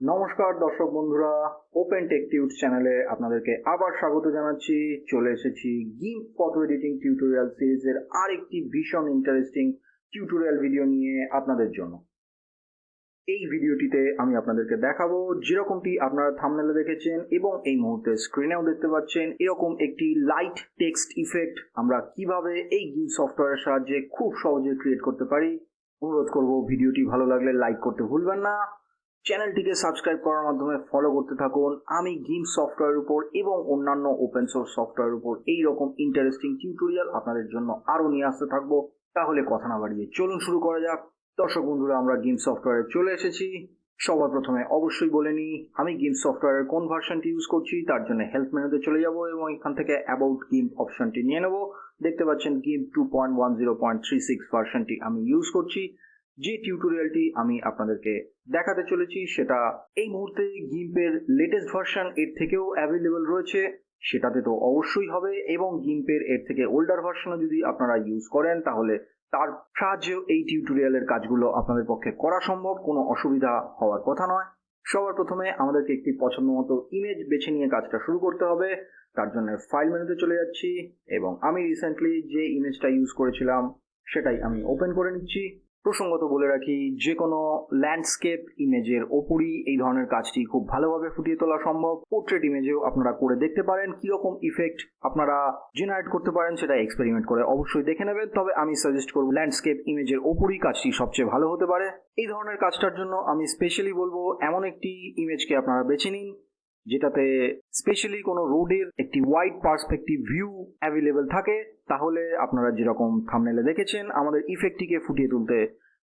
নমস্কার দর্শক বন্ধুরা ওপেন টেক টিউট চ্যানেলে আপনাদেরকে আবার স্বাগত জানাচ্ছি। চলে এসেছি গিম ফটো এডিটিং টিউটোরিয়াল সিরিজের আরেকটি ভীষণ ইন্টারেস্টিং টিউটোরিয়াল ভিডিও নিয়ে আপনাদের জন্য। এই ভিডিওটিতে আমি আপনাদেরকে দেখাবো যেরকমটি আপনারা থামনেলে দেখেছেন এবং এই মুহূর্তে স্ক্রিনেও দেখতে পাচ্ছেন এরকম একটি লাইট টেক্সট ইফেক্ট আমরা কীভাবে এই গিম সফটওয়্যারের সাহায্যে খুব সহজে ক্রিয়েট করতে পারি। অনুরোধ করব ভিডিওটি ভালো লাগলে লাইক করতে ভুলবেন না। চ্যানেলটিকে সাবস্ক্রাইব করার মাধ্যমে ফলো করতে থাকুন। আমি গেম সফটওয়্যার উপর এবং অন্যান্য ওপেন সোর্স সফটওয়্যার উপর এই রকম ইন্টারেস্টিং টিউটোরিয়াল আপনাদের জন্য আরও নিয়ে আসতে থাকব। তাহলে কথা না বাড়িয়ে চলুন শুরু করা যাক। দর্শক বন্ধুরা, আমরা গেম সফটওয়্যারে চলে এসেছি। সবার প্রথমে অবশ্যই বলে নিই, আমি গেম সফটওয়্যারের কোন ভার্সনটি ইউজ করছি, তার জন্য হেল্প মেনুতে চলে যাব এবং এখান থেকে অ্যাবাউট গেম অপশনটি নিয়ে নেব। দেখতে পাচ্ছেন game two point one zero point three six ভার্সনটি আমি ইউজ করছি। যে টিউটোরিয়ালটি আমি আপনাদেরকে দেখাতে চলেছি সেটা এই মুহূর্তে গিম্পের লেটেস্ট ভার্সন এর থেকেও অ্যাভেলেবল রয়েছে। সেটাতে তো অবশ্যই হবে এবং গিম্পের এর থেকে ওল্ডার ভার্সনও যদি আপনারা ইউজ করেন, তাহলে তার সাহায্যেও এই টিউটোরিয়ালের কাজগুলো আপনাদের পক্ষে করা সম্ভব। কোনো অসুবিধা হওয়ার কথা নয়। সবার প্রথমে আমাদেরকে একটি পছন্দ মতো ইমেজ বেছে নিয়ে কাজটা শুরু করতে হবে। তার জন্য ফাইল মেনুতে চলে যাচ্ছি এবং আমি রিসেন্টলি যে ইমেজটা ইউজ করেছিলাম, সেটাই আমি ওপেন করে নিচ্ছি। প্রসঙ্গত বলে রাখি যে কোনো ল্যান্ডস্কেপ ইমেজের ওপরই এই ধরনের কাজটি খুব ভালোভাবে ফুটিয়ে তোলা সম্ভব। পোর্ট্রেট ইমেজেও আপনারা করে দেখতে পারেন, কীরকম ইফেক্ট আপনারা জেনারেট করতে পারেন সেটা এক্সপেরিমেন্ট করে অবশ্যই দেখে নেবেন। তবে আমি সাজেস্ট করব ল্যান্ডস্কেপ ইমেজের ওপরই কাজটি সবচেয়ে ভালো হতে পারে। এই ধরনের কাজটার জন্য আমি স্পেশালি বলব, এমন একটি ইমেজকে আপনারা বেছে নিন, যেটাতে স্পেশালি কোনো রোডের একটি ওয়াইড পার্সপেক্টিভ ভিউ অ্যাভেলেবেল থাকে। তাহলে আপনারা যেরকম থামনেলে দেখেছেন, আমাদের ইফেক্টটিকে ফুটিয়ে তুলতে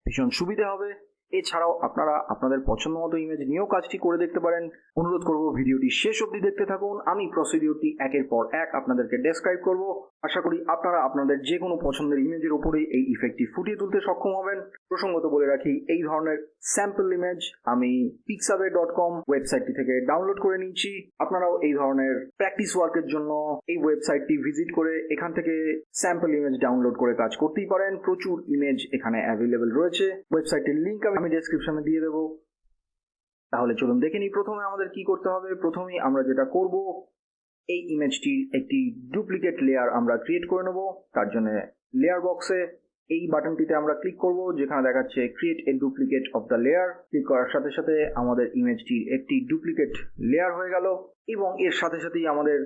ভীষণ সুবিধে হবে। এছাড়াও আপনারা আপনাদের পছন্দ মতো ইমেজ নিয়েও কাজটি করে দেখতে পারেন। অনুরোধ করব ভিডিওটি শেষ অবধি দেখতে থাকুন। আমি প্রসিডিওরটি একের পর এক আপনাদেরকে ডেসক্রাইব করব। আশা করি আপনারা আপনাদের যে কোনো পছন্দের ইমেজের উপরেই এই ইফেক্টটি ফুটিয়ে তুলতে সক্ষম হবেন। প্রসঙ্গত বলে রাখি, এই ধরনের স্যাম্পল ইমেজ আমি পিক্সাবে ডট কম ওয়েবসাইটটি থেকে ডাউনলোড করে নিয়েছি। আপনারাও এই ধরনের প্র্যাকটিস ওয়ার্কের জন্য এই ওয়েবসাইটটি ভিজিট করে এখান থেকে স্যাম্পল ইমেজ ডাউনলোড করে কাজ করতেই পারেন। প্রচুর ইমেজ এখানে অ্যাভেলেবেল রয়েছে। ওয়েবসাইটের লিঙ্ক আমি ডেসক্রিপশনে দিয়ে দেবো। তাহলে চলুন দেখে নিই প্রথমে আমাদের কি করতে হবে। প্রথমেই আমরা যেটা করব এই ইমেজটির একটি ডুপ্লিকেট লেয়ার আমরা ক্রিয়েট করে নেব। তার জন্য লেয়ার বক্সে এই বাটনটিতে আমরা ক্লিক করব, যেখানে দেখাচ্ছে create a duplicate of the layer click করার সাথে সাথে আমাদের ইমেজটির একটি ডুপ্লিকেট লেয়ার হয়ে গেল। এবং এর সাথে সাথেই আমাদের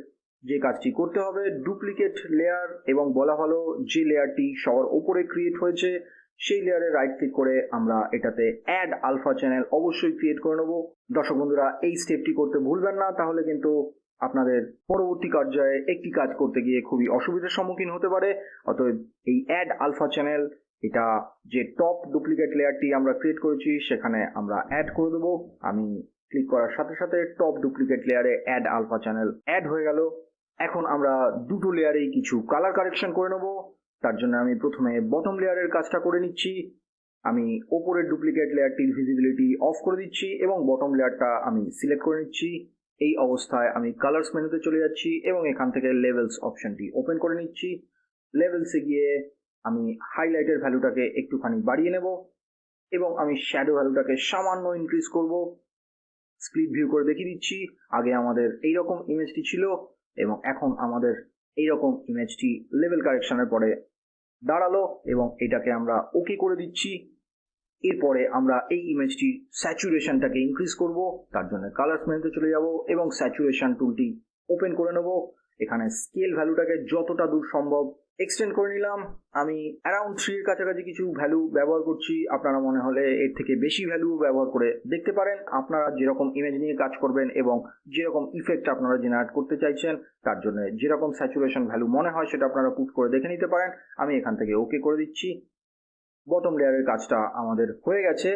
যে কাজটি করতে হবে ডুপ্লিকেট লেয়ার এবং বলা হলো যে লেয়ারটি সবার ওপরে ক্রিয়েট হয়েছে, সেই লেয়ারে রাইট ক্লিক করে আমরা এটাতে অ্যাড আলফা চ্যানেল অবশ্যই ক্রিয়েট করে নেব। দর্শক বন্ধুরা, এই স্টেপটি করতে ভুলবেন না, তাহলে কিন্তু আপনাদের পরবর্তী পর্যায়ে একটি কাজ করতে গিয়ে খুবই অসুবিধার সম্মুখীন হতে পারে। অতএব এই অ্যাড আলফা চ্যানেল এটা যে টপ ডুপ্লিকেট লেয়ারটি আমরা ক্রিয়েট করেছি, সেখানে আমরা অ্যাড করে দেবো। আমি ক্লিক করার সাথে সাথে টপ ডুপ্লিকেট লেয়ারে অ্যাড আলফা চ্যানেল অ্যাড হয়ে গেল। এখন আমরা দুটো লেয়ারেই কিছু কালার কারেকশন করে নেব। তার জন্য আমি প্রথমে বটম লেয়ারের কাজটা করে নিচ্ছি। আমি ওপরের ডুপ্লিকেট লেয়ারটির ভিজিবিলিটি অফ করে দিচ্ছি এবং বটম লেয়ারটা আমি সিলেক্ট করে নিচ্ছি। এই অবস্থায় আমি কালার্স মেনুতে চলে যাচ্ছি এবং এখান থেকে লেভেলস অপশনটি ওপেন করে নিচ্ছি। লেভেলসে গিয়ে আমি হাইলাইটের ভ্যালুটাকে একটুখানি বাড়িয়ে নেব এবং আমি শ্যাডো ভ্যালুটাকে সামান্য ইনক্রিজ করব। স্প্লিট ভিউ করে দেখিয়ে দিচ্ছি। আগে আমাদের এইরকম ইমেজটি ছিল এবং এখন আমাদের এইরকম ইমেজটি লেভেল কারেকশনের পরে দাঁড়াল এবং এটাকে আমরা ওকে করে দিচ্ছি। এরপরে আমরা এই ইমেজটির স্যাচুরেশনটাকে ইনক্রিজ করব, তার জন্য কালার্স মেনুতে চলে যাব এবং স্যাচুরেশন টুলটি ওপেন করে নেব। এখানে স্কেল ভ্যালুটাকে যতটা দূর সম্ভব এক্সটেন্ড করে নিলাম। আমি অ্যারাউন্ড থ্রির কাছাকাছি কিছু ভ্যালু ব্যবহার করছি। আপনারা মনে হলে এর থেকে বেশি ভ্যালু ব্যবহার করে দেখতে পারেন। আপনারা যেরকম ইমেজ নিয়ে কাজ করবেন এবং যেরকম ইফেক্ট আপনারা জেনারেট করতে চাইছেন, তার জন্য যেরকম স্যাচুরেশন ভ্যালু মনে হয় সেটা আপনারা পুট করে দেখে নিতে পারেন। আমি এখান থেকে ওকে করে দিচ্ছি। বটম লেয়ারের কাজটা আমাদের হয়ে গেছে।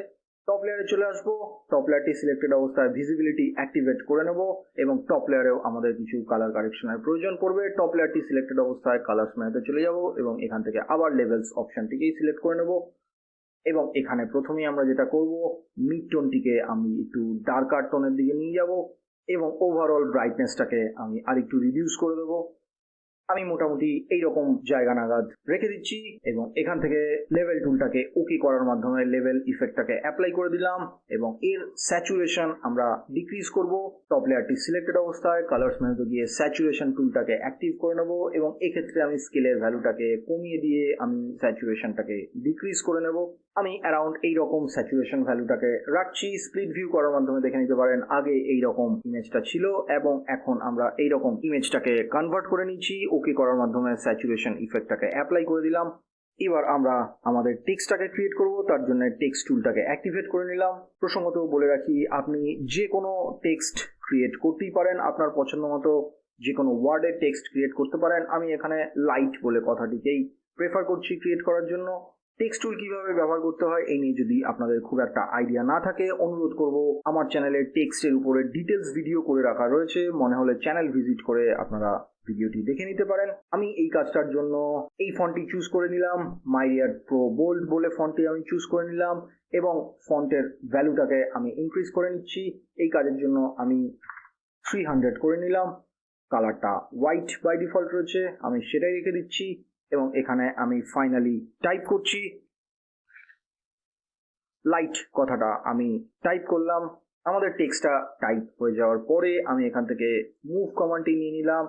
টপ লেয়ারে চলে আসব। টপ লেয়ারটি সিলেক্টেড অবস্থায় ভিজিবিলিটি অ্যাক্টিভেট করে নেব এবং টপ লেয়ারেও আমাদের কিছু কালার কারেকশনের প্রয়োজন পড়বে। টপ লেয়ারটি সিলেক্টেড অবস্থায় কালার্স মেনুতে চলে যাব এবং এখান থেকে আবার লেভেলস অপশনটিকেই সিলেক্ট করে নেব। এবং এখানে প্রথমেই আমরা যেটা করব মিড টোনটিকে আমি একটু ডার্কার টোনের দিকে নিয়ে যাব এবং ওভারঅল ব্রাইটনেসটাকে আমি আরেকটু রিডিউস করে দেবো। আমি মোটামুটি এইরকম জায়গা নাগাদ রেখে দিচ্ছি এবং এখান থেকে লেভেল টুলটাকে ওকে করার মাধ্যমে লেভেল ইফেক্টটাকে অ্যাপ্লাই করে দিলাম এবং এর স্যাচুরেশন আমরা ডিক্রিজ করব। টপ লেয়ারটি সিলেক্টেড অবস্থায় কালার্স মেনুতে গিয়ে স্যাচুরেশন টুলটাকে অ্যাক্টিভ করে নেব এবং এক্ষেত্রে আমি স্কেলের ভ্যালুটাকে কমিয়ে দিয়ে আমি স্যাচুরেশনটাকে ডিক্রিজ করে নেব। আমি অ্যারাউন্ড এইরকম স্যাচুরেশন ভ্যালুটাকে রাখছি। স্প্লিট ভিউ করার মাধ্যমে দেখে নিতে পারেন, আগে এইরকম ইমেজটা ছিল এবং এখন আমরা এইরকম ইমেজটাকে কনভার্ট করে নিচ্ছি। ওকে করার মাধ্যমে স্যাচুরেশন ইফেক্টটাকে অ্যাপ্লাই করে দিলাম। এবার আমরা আমাদের টেক্সটটাকে ক্রিয়েট করব, তার জন্য টেক্সট টুলটাকে অ্যাক্টিভেট করে নিলাম। প্রসঙ্গত বলে রাখি, আপনি যে কোনো টেক্সট ক্রিয়েট করতেই পারেন আপনার পছন্দ মতো। যে কোনো ওয়ার্ডের টেক্সট ক্রিয়েট করতে পারেন। আমি এখানে লাইট বলে কথাটিকেই প্রেফার করছি ক্রিয়েট করার জন্য। টেক্সট টুল কীভাবে ব্যবহার করতে হয়, এই নিয়ে যদি আপনাদের খুব একটা আইডিয়া না থাকে, অনুরোধ করব, আমার চ্যানেলের টেক্সটের উপরে ডিটেলস ভিডিও করে রাখা রয়েছে। মনে হলে চ্যানেল ভিজিট করে আপনারা ভিডিওটি দেখে নিতে পারেন। আমি এই কাজটার জন্য এই ফন্টটি চুজ করে নিলাম। মাইরিয়ার প্রো বোল্ড বলে ফন্টটি আমি চুজ করে নিলাম এবং ফন্টের ভ্যালুটাকে আমি ইনক্রিজ করে নিচ্ছি। এই কাজের জন্য আমি থ্রি হান্ড্রেড করে নিলাম। কালারটা হোয়াইট বাই ডিফল্ট রয়েছে, আমি সেটাই রেখে দিচ্ছি এবং এখানে আমি ফাইনালি টাইপ করছি। লাইট কথাটা আমি টাইপ করলাম। আমাদের টেক্সটটা টাইপ হয়ে যাওয়ার পরে আমি এখান থেকে মুভ কমান্ডটি নিয়ে নিলাম।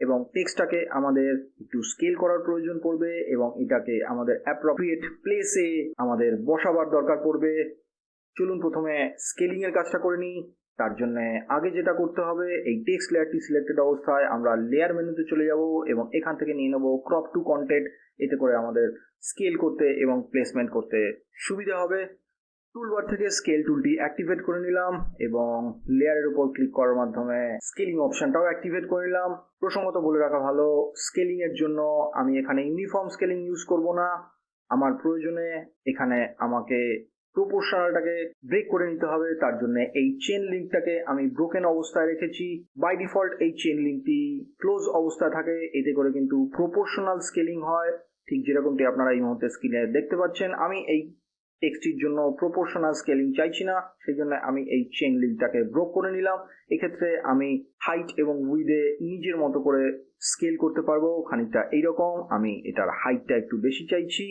এবং টেক্সটটাকে আমাদের একটু স্কেল করার প্রয়োজন পড়বে এবং এটাকে আমাদের অ্যাপ্রোপ্রিয়েট প্লেসে আমাদের বসাবার দরকার পড়বে। চলুন প্রথমে স্কেলিং এর কাজটা করে নিই। তার জন্য আগে যেটা করতে হবে, এই টেক্সট লেয়ারটি সিলেক্টেড অবস্থায় আমরা লেয়ার মেনুতে চলে যাব এবং এখান থেকে নিয়ে নেব ক্রপ টু কন্টেন্ট এতে করে আমাদের স্কেল করতে এবং প্লেসমেন্ট করতে সুবিধা হবে। টুলবার থেকে স্কেল টুলটি অ্যাক্টিভেট করে নিলাম এবং লেয়ারের উপর ক্লিক করার মাধ্যমে স্কেলিং অপশনটাও অ্যাক্টিভেট করে নিলাম। প্রসঙ্গত বলে রাখা ভালো স্কেলিং এর জন্য আমি এখানে ইউনিফর্ম স্কেলিং ইউজ করব না। আমার প্রয়োজনে এখানে আমাকে প্রপোর্শনালটাকে ব্রেক করে নিতে হবে। তার জন্য এই চেন লিঙ্কটাকে আমি ব্রোকেন অবস্থায় রেখেছি। বাই ডিফল্ট এই চেন লিঙ্কটি ক্লোজ অবস্থায় থাকে। এতে করে কিন্তু প্রপোর্শনাল স্কেলিং হয়। ঠিক যেরকমটি আপনারা এই মুহূর্তে স্ক্রিনে দেখতে পাচ্ছেন, আমি এই টেক্সটির জন্য প্রপোর্শনাল স্কেলিং চাইছি না সেই জন্য আমি এই চেন লিঙ্কটাকে ব্রোক করে নিলাম। এক্ষেত্রে আমি হাইট এবং উইদে নিজের মতো করে স্কেল করতে পারব, খানিকটা এইরকম। আমি এটার হাইটটা একটু বেশি চাইছি।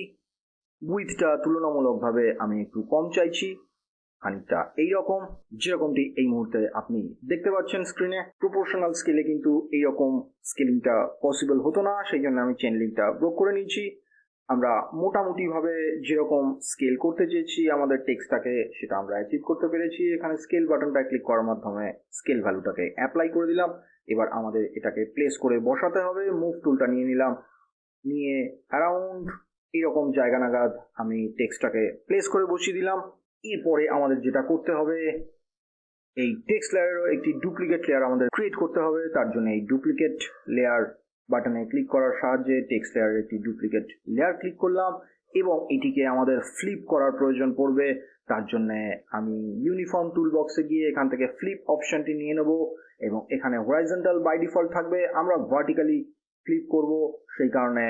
উইথটা তুলনামূলকভাবে আমি একটু কম চাইছি। খানিকটা এইরকম। যেরকমটি এই মুহূর্তে আপনি দেখতে পাচ্ছেন স্ক্রিনে প্রপোর্শনাল স্কেলে কিন্তু এইরকম স্কেলিংটা পসিবল হতো না সেই জন্য আমি চেন লিঙ্কটা ব্রোক করে নিয়েছি। আমরা মোটামুটিভাবে যেরকম স্কেল করতে চেয়েছি আমাদের টেক্সটটাকে সেটা আমরা অ্যাচিভ করতে পেরেছি। এখানে স্কেল বাটনটা ক্লিক করার মাধ্যমে স্কেল ভ্যালুটাকে অ্যাপ্লাই করে দিলাম। এবার আমাদের এটাকে প্লেস করে বসাতে হবে। মুভ টুলটা নিয়ে নিলাম। নিয়ে অ্যারাউন্ড এরকম জায়গা নাগাদ আমি টেক্সটটাকে প্লেস করে বসিয়ে দিলাম। এরপরে আমাদের যেটা করতে হবে, এই টেক্সট লেয়ারেরও একটি ডুপ্লিকেট লেয়ার আমাদের ক্রিয়েট করতে হবে। তার জন্য এই ডুপ্লিকেট লেয়ার বাটনে ক্লিক করার সাহায্যে টেক্সট লেয়ারের একটি ডুপ্লিকেট লেয়ার ক্লিক করলাম এবং এটিকে আমাদের ফ্লিপ করার প্রয়োজন পড়বে। তার জন্য আমি ইউনিফর্ম টুল বক্সে গিয়ে এখান থেকে ফ্লিপ অপশনটি নিয়ে নেব এবং এখানে হরাইজন্টাল বাই ডিফল্ট থাকবে। আমরা ভার্টিক্যালি ফ্লিপ করব। সেই কারণে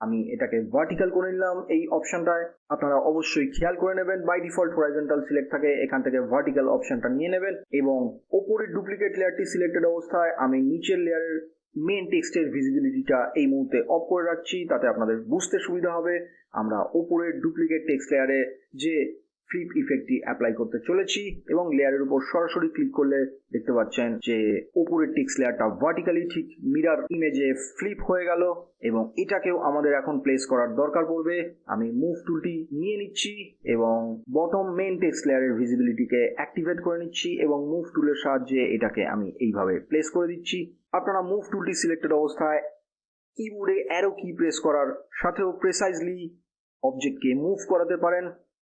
আমি এটাকে ভার্টিক্যাল করে নিলাম এই অপশনটায় আপনারা অবশ্যই খেয়াল করে নেবেন বাই ডিফল্ট হরাইজন্টাল সিলেক্ট থাকে, এখান থেকে ভার্টিক্যাল অপশনটা নিয়ে নেবেন এবং ওপরের ডুপ্লিকেট লেয়ারটি সিলেক্টেড অবস্থায় আমি নিচের লেয়ারের মেন টেক্সটের ভিজিবিলিটিটা এই মুহূর্তে অফ করে রাখছি, তাতে আপনাদের বুঝতে সুবিধা হবে। আমরা ওপরের ডুপ্লিকেট টেক্সট লেয়ারে যে ফ্লিপ ইফেক্টটি অ্যাপ্লাই করতে চলেছি এবং লেয়ারের উপর সরাসরি ক্লিক করলে দেখতে পাচ্ছেন যে ওপরের টেক্সট লেয়ারটা ভার্টিক্যালি ঠিক মিরার ইমেজে ফ্লিপ হয়ে গেল এবং এটাকেও আমাদের এখন প্লেস করার দরকার পড়বে। আমি মুভ টুলটি নিয়ে নিচ্ছি এবং বটম মেন টেক্সট লেয়ারের ভিজিবিলিটিকে অ্যাক্টিভেট করে নিচ্ছি এবং মুভ টুলের সাহায্যে এটাকে আমি এইভাবে প্লেস করে দিচ্ছি। আপনারা মুভ টুলটি সিলেক্টেড অবস্থায় কিবোর্ডে অ্যারো কি প্রেস করার সাথেও প্রেসাইজলি অবজেক্টকে মুভ করাতে পারেন।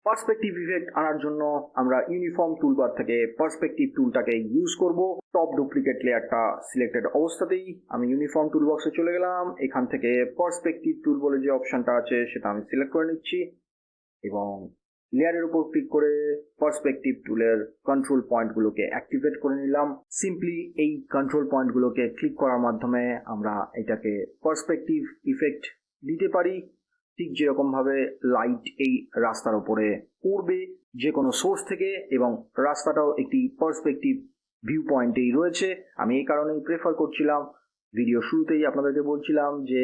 পার্সপেক্টিভ ইফেক্ট আনার জন্য আমরা ইউনিফর্ম টুলবার থেকে পার্সপেক্টিভ টুলটাকে ইউজ করব। টপ ডুপ্লিকেট লেয়ারটা সিলেক্টেড অবস্থাতেই আমি ইউনিফর্ম টুল বক্সে চলে গেলাম। এখান থেকে পার্সপেক্টিভ টুল বলে যে অপশনটা আছে, সেটা আমি সিলেক্ট করে নিচ্ছি। এবং লেয়ারের উপর ক্লিক করে পার্সপেক্টিভ টুলের কন্ট্রোল পয়েন্টগুলোকে অ্যাক্টিভেট করে নিলাম। সিম্পলি এই কন্ট্রোল পয়েন্টগুলোকে ক্লিক করার মাধ্যমে আমরা এটাকে পার্সপেক্টিভ ইফেক্ট দিতে পারি। ঠিক যেরকমভাবে লাইট এই রাস্তার উপরে পড়বে যে কোনো সোর্স থেকে এবং রাস্তাটাও একটি পার্সপেক্টিভ ভিউ পয়েন্টেই রয়েছে। আমি এই কারণেই প্রেফার করছিলাম। ভিডিও শুরুতেই আপনাদেরকে বলছিলাম যে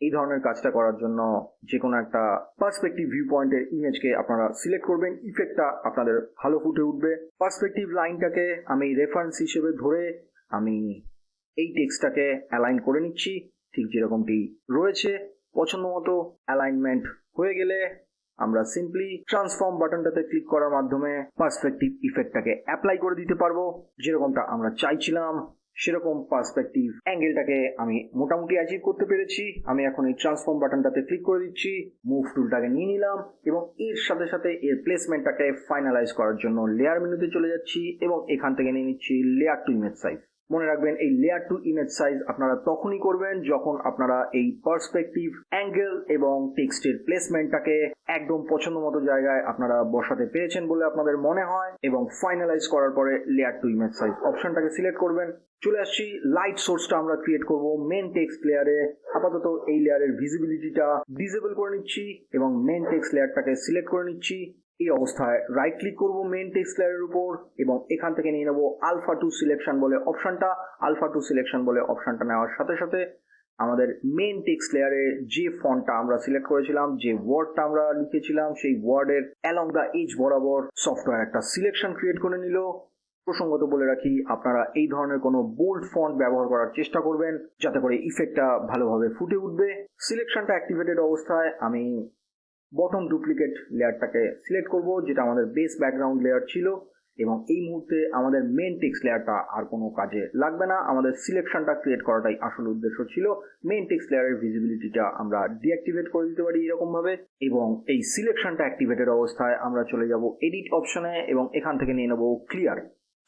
এই ধরনের কাজটা করার জন্য যে কোনো একটা পার্সপেক্টিভ ভিউ পয়েন্টের ইমেজকে আপনারা সিলেক্ট করবেন। ইফেক্টটা আপনাদের ভালো ফুটে উঠবে। পার্সপেক্টিভ লাইনটাকে আমি রেফারেন্স হিসেবে ধরে আমি এই টেক্সটটাকে অ্যালাইন করে নিচ্ছি। ঠিক যেরকমটি রয়েছে। পছন্দ মতো অ্যালাইনমেন্ট হয়ে গেলে আমরা সিম্পলি ট্রান্সফর্ম বাটনটাতে ক্লিক করার মাধ্যমে পার্সপেক্টিভ ইফেক্টটাকে অ্যাপ্লাই করে দিতে পারব। যেরকমটা আমরা চাইছিলাম। সেরকম পার্সপেক্টিভ অ্যাঙ্গেলটাকে আমি মোটামুটি অ্যাচিভ করতে পেরেছি। আমি এখন এই ট্রান্সফর্ম বাটনটাতে ক্লিক করে দিচ্ছি মুভ টুলটাকে নিয়ে নিলাম এবং এর সাথে সাথে এর প্লেসমেন্টটাকে ফাইনালাইজ করার জন্য লেয়ার মেনুতে চলে যাচ্ছি এবং এখান থেকে নিয়ে নিচ্ছি লেয়ার টু ইমেজ সাইজ মনে রাখবেন, এই লেয়ার টু ইমেজ সাইজ আপনারা তখনই করবেন যখন আপনারা এই পার্সপেক্টিভ অ্যাঙ্গেল এবং টেক্সটের প্লেসমেন্টটাকে একদম পছন্দ মতো জায়গায় আপনারা বসাতে পেরেছেন বলে আপনাদের মনে হয় এবং ফাইনালাইজ করার পরে লেয়ার টু ইমেজ সাইজ অপশনটাকে সিলেক্ট করবেন। চলে আসছি লাইট সোর্সটা আমরা ক্রিয়েট করব। মেন টেক্সট লেয়ারে আপাতত এই লেয়ারের ভিজিবিলিটিটা ডিসেবল করে নিচ্ছি এবং মেন টেক্সট লেয়ারটাকে সিলেক্ট করে নিচ্ছি। এই অবস্থায় রাইট ক্লিক করব মেন টেক্সট লেয়ারের উপর এবং এখান থেকে নিয়ে নেব আলফা টু সিলেকশন বলে অপশনটা আলফা টু সিলেকশন বলে অপশনটা নেওয়ার সাথে সাথে আমাদের মেন টেক্সট লেয়ারে যে ফন্টটা আমরা সিলেক্ট করেছিলাম, যে ওয়ার্ডটা আমরা লিখেছিলাম, সেই ওয়ার্ডের অ্যালং দ্য এজ বরাবর সফটওয়্যার একটা সিলেকশন ক্রিয়েট করে নিল। প্রসঙ্গত বলে রাখি, আপনারা এই ধরনের কোনো বোল্ড ফন্ট ব্যবহার করার চেষ্টা করবেন, যাতে করে ইফেক্টটা ভালোভাবে ফুটে উঠবে। সিলেকশনটা অ্যাক্টিভেটেড অবস্থায়, আমি বটম ডুপ্লিকেট লেয়ারটাকে সিলেক্ট করব, যেটা আমাদের বেস ব্যাকগ্রাউন্ড লেয়ার ছিল, এবং এই মুহূর্তে আমাদের মেন টেক্সট লেয়ারটা আর কোনো কাজে লাগবে না। আমাদের সিলেকশনটা ক্রিয়েট করাটাই আসল উদ্দেশ্য ছিল। মেন টেক্সট লেয়ারের ভিজিবিলিটিটা আমরা ডিঅ্যাক্টিভেট করে দিতে পারি এরকমভাবে, এবং এই সিলেকশনটা অ্যাক্টিভেটেড অবস্থায় আমরা চলে যাব এডিট অপশনে এবং এখান থেকে নিয়ে নেব clear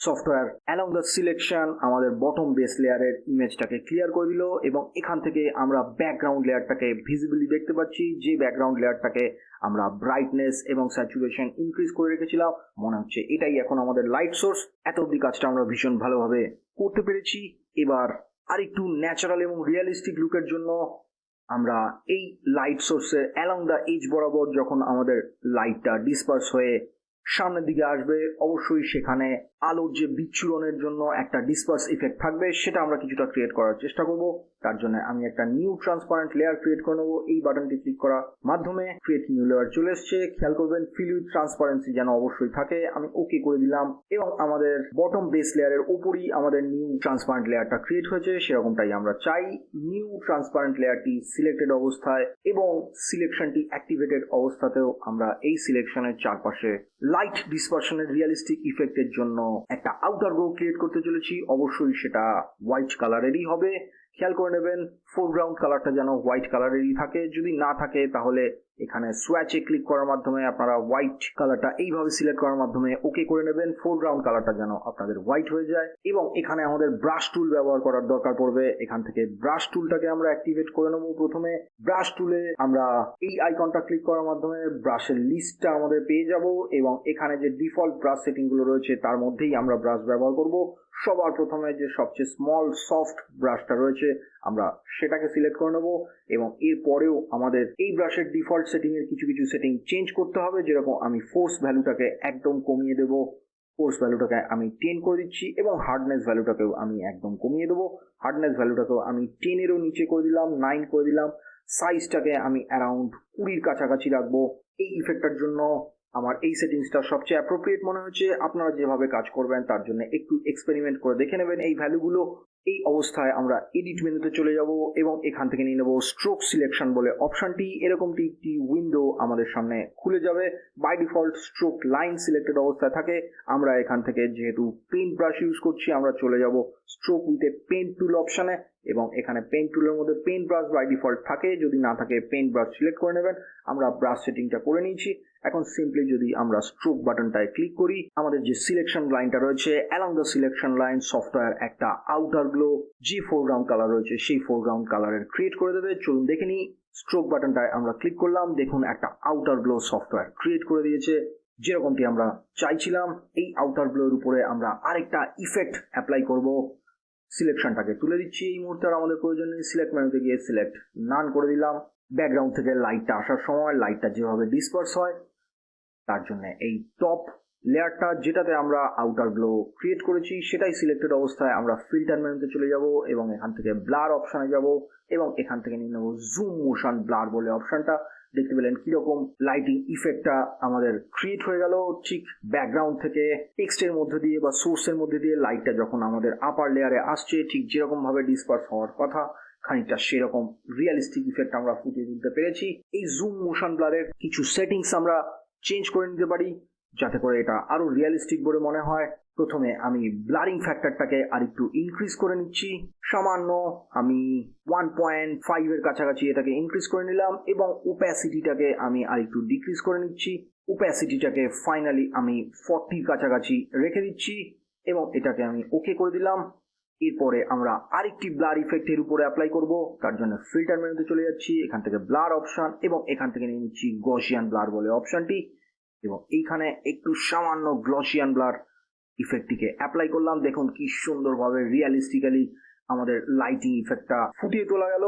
software along the selection আমাদের বটম বেস লেয়ারের ইমেজটাকে ক্লিয়ার করে দিল এবং এখান থেকে আমরা ব্যাকগ্রাউন্ড লেয়ারটাকে ভিজিবলি দেখতে পাচ্ছি। যে ব্যাকগ্রাউন্ড লেয়ারটাকে আমরা ব্রাইটনেস এবং স্যাচুরেশন ইনক্রিজ করে রেখেছিলাম, মনে হচ্ছে এটাই এখন আমাদের লাইট সোর্স এত অব্দি কাজটা আমরা ভীষণ ভালোভাবে করতে পেরেছি। এবার আর একটু ন্যাচারাল এবং রিয়েলিস্টিক লুকের জন্য আমরা এই লাইট সোর্সের অ্যালং দ্য এজ বরাবর যখন আমাদের লাইটটা ডিসপার্স হয়ে সামনের দিকে আসবে, অবশ্যই সেখানে আলোর যে বিচ্ছুরণের জন্য একটা ডিসপার্স ইফেক্ট থাকবে, সেটা আমরা কিছুটা ক্রিয়েট করার চেষ্টা করব। তার জন্য আমি একটা নিউ ট্রান্সপারেন্ট লেয়ার ক্রিয়েট করে নেব। এই বাটনটি ক্লিক করার মাধ্যমে ক্রিয়েট নিউ লেয়ার চলে এসছে। খেয়াল করবেন ফিল উইথ ট্রান্সপারেন্সি যেন অবশ্যই থাকে। আমি ওকে করে দিলাম এবং আমাদের বটম বেস লেয়ারের উপরই আমাদের নিউ ট্রান্সপারেন্ট লেয়ারটা ক্রিয়েট হয়েছে। সেরকমটাই আমরা চাই। নিউ ট্রান্সপারেন্ট লেয়ারটি সিলেক্টেড অবস্থায় এবং সিলেকশনটি অ্যাক্টিভেটেড অবস্থাতেও আমরা এই সিলেকশনের চারপাশে লাইট ডিসপারশনের রিয়ালিস্টিক ইফেক্টের জন্য একটা আউটার গ্রো ক্রিয়েট করতে চলেছি। অবশ্যই সেটা হোয়াইট কালারেরই হবে। খেয়াল করে নেবেন ফোরগ্রাউন্ড কালারটা যেন হোয়াইট কালারেরই থাকে। যদি না থাকে, তাহলে এখানে সোয়াচে ক্লিক করার মাধ্যমে আপনারা হোয়াইট কালারটা এইভাবে সিলেক্ট করার মাধ্যমে ওকে করে নেবেন। ফোরগ্রাউন্ড কালারটা যেন আপনাদের হোয়াইট হয়ে যায়। এবং এখানে আমাদের ব্রাশ টুল ব্যবহার করার দরকার পড়বে। এখান থেকে ব্রাশ টুলটাকে আমরা অ্যাক্টিভেট করে নেব প্রথমে। ব্রাশ টুলে আমরা এই আইকনটা ক্লিক করার মাধ্যমে ব্রাশের লিস্টটা আমাদের পেয়ে যাব। এবং এখানে যে ডিফল্ট ব্রাশ সেটিংগুলো রয়েছে, তার মধ্যেই আমরা ব্রাশ ব্যবহার করব। সবার প্রথমে যে সবচেয়ে স্মল সফট ব্রাশটা রয়েছে আমরা সেটাকে সিলেক্ট করে নেব এবং এরপরেও আমাদের এই ব্রাশের ডিফল্ট সেটিং এর কিছু কিছু সেটিং চেঞ্জ করতে হবে। যেরকম আমি ফোর্স ভ্যালুটাকে একদম কমিয়ে দেবো। ফোর্স ভ্যালুটাকে আমি টেন করে দিচ্ছি এবং হার্ডনেস ভ্যালুটাকেও আমি একদম কমিয়ে দেবো। হার্ডনেস ভ্যালুটাকেও আমি টেনেরও নিচে করে দিলাম নাইন করে দিলাম। সাইজটাকে আমি অ্যারাউন্ড কুড়ির কাছাকাছি রাখব। এই ইফেক্টটার জন্য আমার এই সেটিংসটা সবচেয়ে অ্যাপ্রোপ্রিয়েট মনে হচ্ছে। আপনারা যেভাবে কাজ করবেন তার জন্য একটু এক্সপেরিমেন্ট করে দেখে নেবেন এই ভ্যালুগুলো এই অবস্থায় আমরা এডিট মেনুতে চলে যাব এবং এখান থেকে নিয়ে নেব স্ট্রোক সিলেকশন বলে অপশনটি এরকমটি একটি উইন্ডো আমাদের সামনে খুলে যাবে। By default stroke line selected অবস্থায় থাকে। আমরা এখান থেকে যেহেতু পেন্ট ব্রাশ ইউজ করছি, আমরা চলে যাব stroke with a paint tool অপশনে এবং এখানে পেন্ট টুলের মধ্যে পেন্ট ব্রাশ বাই ডিফল্ট থাকে। যদি না থাকে পেন্ট ব্রাশ সিলেক্ট করে নেবেন। আমরা ব্রাশ সেটিংটা করে নিয়েছি। এখন সিম্পলি যদি আমরা স্ট্রোক বাটনটায় ক্লিক করি, আমাদের যে সিলেকশন লাইনটা রয়েছে along the selection line software একটা আউটার গ্লো যে ফোরগ্রাউন্ড কালার রয়েছে, সেই ফোরগ্রাউন্ড কালারের ক্রিয়েট করে দেবে। চলুন দেখে নিই। স্ট্রোক বাটনটায় আমরা ক্লিক করলাম, দেখুন একটা আউটার গ্লো সফটওয়্যার ক্রিয়েট করে দিয়েছে। যেরকমটি আমরা চাইছিলাম, এই আউটার গ্লোর উপরে আমরা আরেকটা ইফেক্ট অ্যাপ্লাই করব। সিলেকশনটাকে তুলে দিচ্ছি, এই মুহূর্তে আর আমাদের প্রয়োজন নেই। সিলেক্ট মেনুতে গিয়ে সিলেক্ট নান করে দিলাম। ব্যাকগ্রাউন্ড থেকে লাইটটা আসার সময় লাইটটা যেভাবে ডিসপার্স হয় তার জন্য এই টপ লেয়ারটা যেটাতে আমরা আউটার গ্লো ক্রিয়েট করেছি, সেটাই সিলেক্টেড অবস্থায় আমরা ফিল্টার মেনুতে চলে যাব এবং এখান থেকে ব্লার অপশানে যাব এবং এখান থেকে নিয়ে নেব জুম মোশন ব্লার বলে অপশানটা দেখতে পেলেন কীরকম লাইটিং ইফেক্টটা আমাদের ক্রিয়েট হয়ে গেল ঠিক ব্যাকগ্রাউন্ড থেকে টেক্সটের মধ্যে দিয়ে বা সোর্সের মধ্যে দিয়ে। লাইটটা যখন আমাদের আপার লেয়ারে আসছে ঠিক যেরকমভাবে ডিসপার্স হওয়ার কথা, খানিকটা সেরকম রিয়েলিস্টিক ইফেক্ট আমরা ফুটিয়ে তুলতে পেরেছি। এই জুম মোশন ব্লারের কিছু সেটিংস আমরা চেঞ্জ করে নিতে পারি, যাতে করে এটা আরও রিয়েলিস্টিক বলে মনে হয়। প্রথমে আমি ব্লারিং ফ্যাক্টরটাকে আর একটু ইনক্রিজ করে নিচ্ছি। সামান্য আমি ওয়ান পয়েন্ট ফাইভ এর কাছাকাছি এটাকে ইনক্রিজ করে নিলাম এবং ওপ্যাসিটিটাকে আমি আর একটু ডিক্রিজ করে নিচ্ছি। ওপ্যাসিটিটাকে ফাইনালি আমি ফর্টির কাছাকাছি রেখে দিচ্ছি এবং এটাকে আমি ওকে করে দিলাম। এরপরে আমরা আরেকটি ব্লার ইফেক্টের উপরে অ্যাপ্লাই করব। তার জন্য ফিল্টার মেনুতে চলে যাচ্ছি, এখান থেকে ব্লার অপশন এবং এখান থেকে নিয়ে নিচ্ছি গসিয়ান ব্লার বলে অপশনটি এবং এইখানে একটু সামান্য গ্লসিয়ান ব্লার ইফেক্টটিকে অ্যাপ্লাই করলাম। দেখুন কি সুন্দরভাবে রিয়ালিস্টিক্যালি আমাদের লাইটিং ইফেক্টটা ফুটিয়ে তোলা গেল।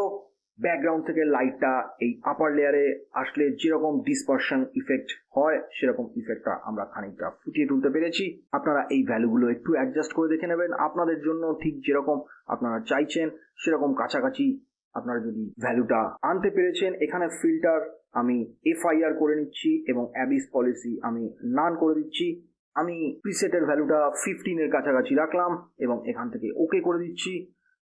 ব্যাকগ্রাউন্ড থেকে লাইটটা এই আপার লেয়ারে আসলে যেরকম ডিসপারশন ইফেক্ট হয়, সেরকম ইফেক্টটা আমরা খানিকটা ফুটিয়ে তুলতে পেরেছি। আপনারা এই ভ্যালুগুলো একটু অ্যাডজাস্ট করে দেখে নেবেন। আপনাদের জন্য ঠিক যেরকম আপনারা চাইছেন, সেরকম কাছাকাছি আপনারা যদি ভ্যালুটা আনতে পেরেছেন, এখানে ফিল্টার আমি এফআইআর করে নিচ্ছি এবং অ্যাবিস পলিসি আমি নান করে দিচ্ছি। আমি প্রিসেটের ভ্যালুটা ফিফটিনের কাছাকাছি রাখলাম এবং এখান থেকে ওকে করে দিচ্ছি।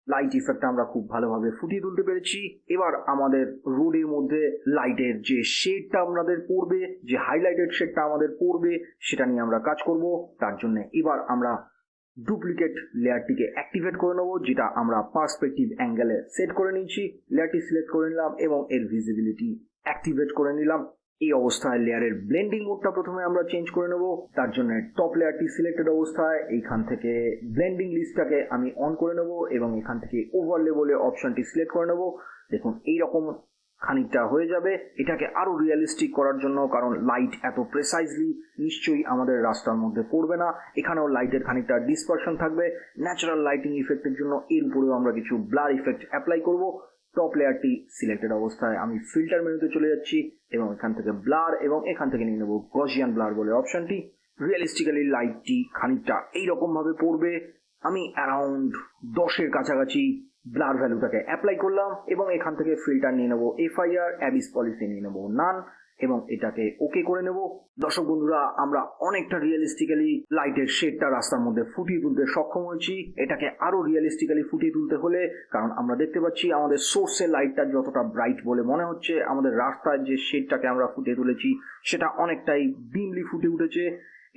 লাইট ইফেক্ট আমরা খুব ভালোভাবে ফুটিয়ে তুলতে পেরেছি। এবার আমাদের রোডের মধ্যে লাইটের যে শেডটা আমাদের পড়বে, যে হাইলাইটেড শেডটা আমাদের পড়বে, সেটা নিয়ে আমরা কাজ করব। তার জন্য এবার আমরা ডুপ্লিকেট লেয়ারটিকে অ্যাক্টিভেট করে নেব, যেটা আমরা পার্সপেক্টিভ অ্যাঙ্গেলে সেট করে নিয়েছি। লেয়ারটি সিলেক্ট করে নিলাম এবং এর ভিজিবিলিটি অ্যাক্টিভেট করে নিলাম। এই অবস্থায় লেয়ারের ব্লেন্ডিং মোডটা প্রথমে আমরা চেঞ্জ করে নেব। তার জন্য টপ লেয়ারটি সিলেক্টেড অবস্থায় এইখান থেকে ব্লেন্ডিং লিস্টটাকে আমি অন করে নেব এবং এখান থেকে ওভারলে বলে অপশনটি সিলেক্ট করে নেব। দেখুন, এইরকম খানিকটা হয়ে যাবে। এটাকে আরও রিয়েলিস্টিক করার জন্য, কারণ লাইট এত প্রেসাইজলি নিশ্চয়ই আমাদের রাস্তার মধ্যে পড়বে না। এখানেও লাইটের খানিকটা ডিসপারশন থাকবে। ন্যাচারাল লাইটিং ইফেক্টের জন্য এর উপরেও আমরা কিছু ব্লার ইফেক্ট অ্যাপ্লাই করব। টপ লেয়ারটি সিলেক্টেড অবস্থায় আমি ফিল্টার মেনুতে চলে যাচ্ছি এবং এখান থেকে ব্লার এবং এখান থেকে নিয়ে নেব গসিয়ান ব্লার বলে অপশনটি। রিয়েলিস্টিক্যালি লাইটটি খানিকটা এইরকম ভাবে পড়বে। আমি অ্যারাউন্ড দশের কাছাকাছি ব্লার ভ্যালুটাকে অ্যাপ্লাই করলাম এবং এখান থেকে ফিল্টার নিয়ে নেব এফআইআর অ্যাবিস পলিসি নিয়ে নেব নান এবং এটাকে ওকে করে নেব। দর্শক বন্ধুরা, আমরা অনেকটা রিয়েলিস্টিক্যালি লাইটের শেডটা রাস্তার মধ্যে ফুটিয়ে তুলতে সক্ষম হয়েছি। এটাকে আরও রিয়েলিস্টিক্যালি ফুটিয়ে তুলতে হলে, কারণ আমরা দেখতে পাচ্ছি আমাদের সোর্সের লাইটটা যতটা ব্রাইট বলে মনে হচ্ছে, আমাদের রাস্তার যে শেডটাকে আমরা ফুটিয়ে তুলেছি, সেটা অনেকটাই ডিমলি ফুটে উঠেছে।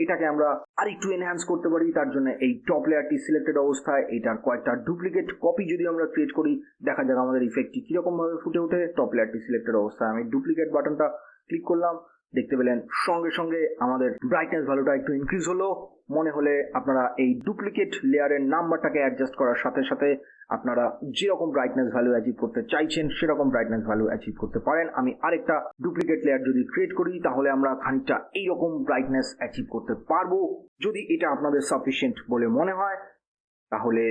এটাকে আমরা আরেকটু এনহ্যান্স করতে পারি, তার জন্য এই টপ লেয়ারটি সিলেক্টেড অবস্থায়, এটার কয়েকটা ডুপ্লিকেট কপি যদি আমরা ক্রিয়েট করি, দেখা যাক আমাদের ইফেক্টটি কীরকম ভাবে ফুটে ওঠে। টপ লেয়ারটি সিলেক্টেড অবস্থায় আমি ডুপ্লিকেট বাটনটা ক্লিক করলাম, দেখতে পেলেন সঙ্গে সঙ্গে আমাদের ব্রাইটনেস ভ্যালুটা একটু ইনক্রিজ হলো। মনে হলে আপনারা এই ডুপ্লিকেট লেয়ারের নাম্বারটাকে অ্যাডজাস্ট করার সাথে সাথে আপনারা যেরকম ব্রাইটনেস ভ্যালু অ্যাচিভ করতে চাইছেন, সেরকম ব্রাইটনেস ভ্যালু অ্যাচিভ করতে পারেন। আমি আরেকটা ডুপ্লিকেট লেয়ার যদি ক্রিয়েট করি, তাহলে আমরা খানিকটা এইরকম ব্রাইটনেস অ্যাচিভ করতে পারব। যদি এটা আপনাদের সাফিসিয়েন্ট বলে মনে হয়, তাহলে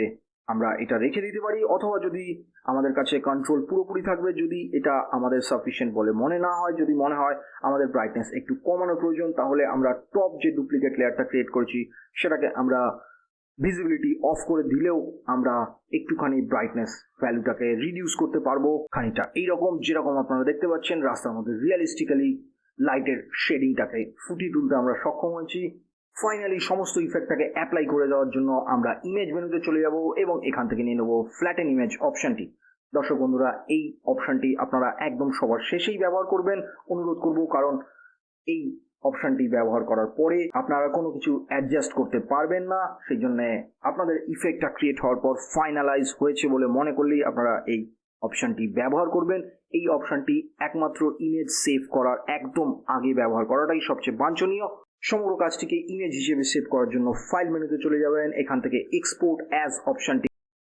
আমরা এটা রেখে দিতে পারি। অথবা যদি আমাদের কাছে কন্ট্রোল পুরোপুরি থাকবে যদি এটা আমাদের সাফিসিয়েন্ট বলে মনে না হয়, যদি মনে হয় আমাদের ব্রাইটনেস একটু কমানো প্রয়োজন, তাহলে আমরা টপ যে ডুপ্লিকেট লেয়ারটা ক্রিয়েট করেছি, সেটাকে আমরা ভিজিবিলিটি অফ করে দিলেও আমরা একটুখানি ব্রাইটনেস ভ্যালুটাকে রিডিউস করতে পারব খানিকটা। এইরকম যেরকম আপনারা দেখতে পাচ্ছেন, রাস্তার মধ্যে রিয়েলিস্টিক্যালি লাইটের শেডিংটাকে ফুটিয়ে তুলতে আমরা সক্ষম হয়েছি। ফাইনালি সমস্ত ইফেক্টটাকে অ্যাপ্লাই করে দেওয়ার জন্য আমরা ইমেজ মেনুতে চলে যাব এবং এখান থেকে নিয়ে নেব ফ্ল্যাটেন ইমেজ অপশনটি দর্শক বন্ধুরা, এই অপশনটি আপনারা একদম সবার শেষেই ব্যবহার করবেন। অনুরোধ করব, কারণ এই অপশনটি ব্যবহার করার পরে আপনারা কোনো কিছু অ্যাডজাস্ট করতে পারবেন না। সেই জন্য আপনাদের ইফেক্টটা ক্রিয়েট হওয়ার পর ফাইনালাইজ হয়েছে বলে মনে করলেই আপনারা এই অপশনটি ব্যবহার করবেন। এই অপশনটি একমাত্র ইমেজ সেভ করার একদম আগে ব্যবহার করাটাই সবচেয়ে বাঞ্ছনীয়। সমগ্র কাজটিকে ইমেজ হিসেবে সেভ করার জন্য ফাইল মেনুতে চলে যাবেন। এখান থেকে এক্সপোর্ট অ্যাজ অপশনটি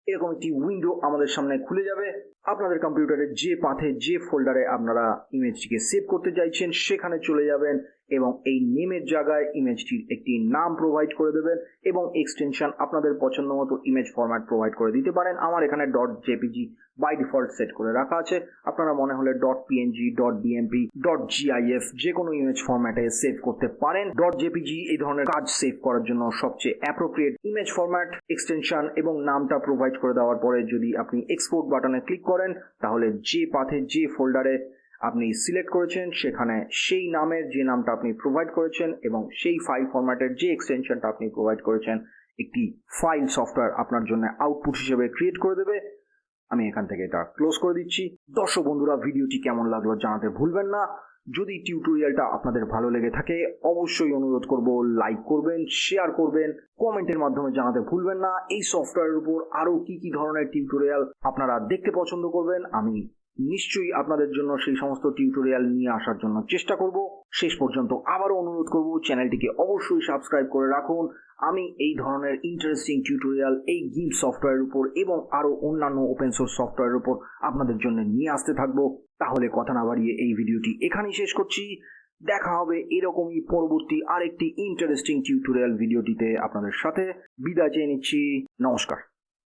এরকম একটি উইন্ডো আমাদের সামনে খুলে যাবে। আপনাদের কম্পিউটারে যে পাথে, যে ফোল্ডারে আপনারা ইমেজটিকে সেভ করতে চাইছেন, সেখানে চলে যাবেন। এবং এই নেমের জায়গায় ইমেজটির একটি নাম প্রোভাইড করে দেবেন এবং এক্সটেনশন আপনাদের পছন্দ মতো ইমেজ ফরম্যাট প্রোভাইড করে দিতে পারেন। আমার এখানে. Dot JPG by default set করে রাখা আছে। আপনারা মনে হলে. Dot PNG dot DMP dot GIF যে কোনো ইমেজ ফরম্যাটে সেভ করতে পারেন। ডট জেপিজি এই ধরনের কাজ সেভ করার জন্য সবচেয়ে অ্যাপ্রোপ্রিয়েট ইমেজ ফরম্যাট এক্সটেনশন এবং নামটা প্রোভাইড করে দেওয়ার পরে যদি আপনি এক্সপোর্ট বাটনে ক্লিক করেন, তাহলে যে পাথে যে ফোল্ডারে আপনি সিলেক্ট করেছেন, সেখানে সেই নামের যে নামটা আপনি প্রোভাইড করেছেন এবং সেই ফাইল ফরম্যাটের যে এক্সটেনশনটা আপনি প্রোভাইড করেছেন, একটি ফাইল সফটওয়্যার আপনার জন্য আউটপুট হিসেবে ক্রিয়েট করে দেবে। আমি এখান থেকে এটা ক্লোজ করে দিচ্ছি। দর্শক বন্ধুরা, ভিডিওটি কেমন লাগল জানাতে ভুলবেন না। যদি টিউটোরিয়ালটা আপনাদের ভালো লেগে থাকে, অবশ্যই অনুরোধ করব লাইক করবেন শেয়ার করবেন কমেন্টের মাধ্যমে জানাতে ভুলবেন না। এই সফটওয়্যারের উপর আরও কি কি ধরনের টিউটোরিয়াল আপনারা দেখতে পছন্দ করবেন, আমি নিশ্চয়ই আপনাদের জন্য সেই সমস্ত টিউটোরিয়াল নিয়ে আসার জন্য চেষ্টা করব। শেষ পর্যন্ত আবারও অনুরোধ করব, চ্যানেলটিকে অবশ্যই সাবস্ক্রাইব করে রাখুন। আমি এই ধরনের ইন্টারেস্টিং টিউটোরিয়াল এই গিম সফটওয়্যারের উপর এবং আরও অন্যান্য ওপেন সোর্স সফটওয়্যারের উপর আপনাদের জন্য নিয়ে আসতে থাকব। তাহলে কথা না বাড়িয়ে এই ভিডিওটি এখানেই শেষ করছি। দেখা হবে এরকমই পরবর্তী আরেকটি ইন্টারেস্টিং টিউটোরিয়াল ভিডিওটিতে আপনাদের সাথে। বিদায় চেয়ে নিচ্ছি। নমস্কার।